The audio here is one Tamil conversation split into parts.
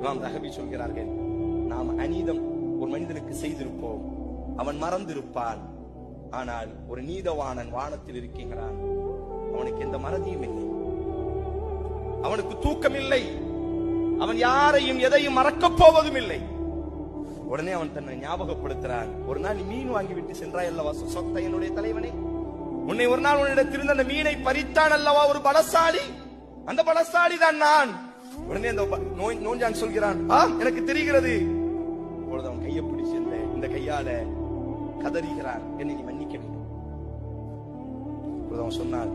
இமாம் தகவி சொல்கிறார்கள் நாம் அநீதம் ஒரு மனிதனுக்கு செய்திருப்போம் அவன் மறந்திருப்பான். ஆனால் ஒரு நீதவானன் வானத்தில் இருக்கின்றான். அவனுக்கு எந்த மறதியும் இல்லை. அவனுக்கு தூக்கம் இல்லை அவன் யாரையும் எதையும் மறக்கப் போவதும் இல்லை உடனே அவன் தன்னை ஞாபகப்படுத்துறான் ஒரு நாள் மீன் வாங்கி விட்டு சென்றாய் அல்லவா? சொத்த என்னுடைய தலைவனே. உன்னை ஒரு நாள் உன்னிடத்திலிருந்து அந்த மீனை பறித்தான் அல்லவா? ஒரு பலசாலி. அந்த பலசாலி தான் நான். உடனே அந்த நோய் நோஞ்சான் சொல்கிறான் ஆ எனக்கு தெரிகிறது. அப்பொழுது அவன் கையை பிடிச்சு இந்த இந்த கையால கதறுகிறான். என்னை நீ மன்னிக்க வேண்டும். அப்பொழுது அவன் சொன்னான்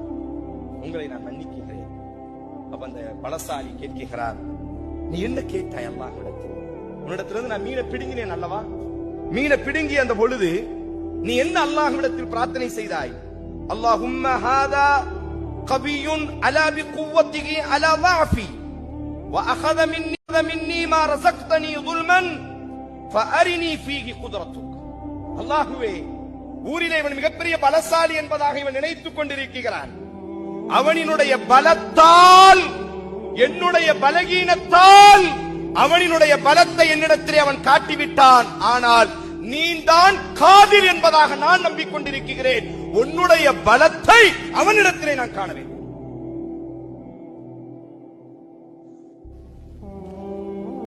உங்களை நான் மன்னிக்கின்றேன். அப்ப அந்த பலசாலி கேட்கிறான் நீ என்ன கேட்டாய் அல்லாஹ் இடத்தில் உன்னிடத்திலிருந்து நான் மீனை பிடுங்கினேன் அல்லவா? மீனை பிடுங்கி அந்த பொழுது நீ என்ன அல்லாஹ்விடத்தில் பிரார்த்தனை செய்தாய்? அல்லாஹும்ம ஹாதா கபியுன் அலா குவத்திகி அலா வாஃபி واخذ مني مني ما رزقتني ظلما فارني فيه قدرتك அல்லாஹுவே ஊரிலே இவன் மிகப்பெரிய பலசாலி என்பதாக இவன் நினைத்துக் கொண்டிருக்கிறான் அவனினுடைய பலத்தால் என்னுடைய பலகீனத்தால் அவனினுடைய பலத்தை என்னிடத்திலே அவன் காட்டிவிட்டான் ஆனால் நீதான் காதிர் என்பதாக நான் நம்பிக்கொண்டிருக்கிறேன் உன்னுடைய பலத்தை அவனிடத்திலே நான் காண வேண்டும்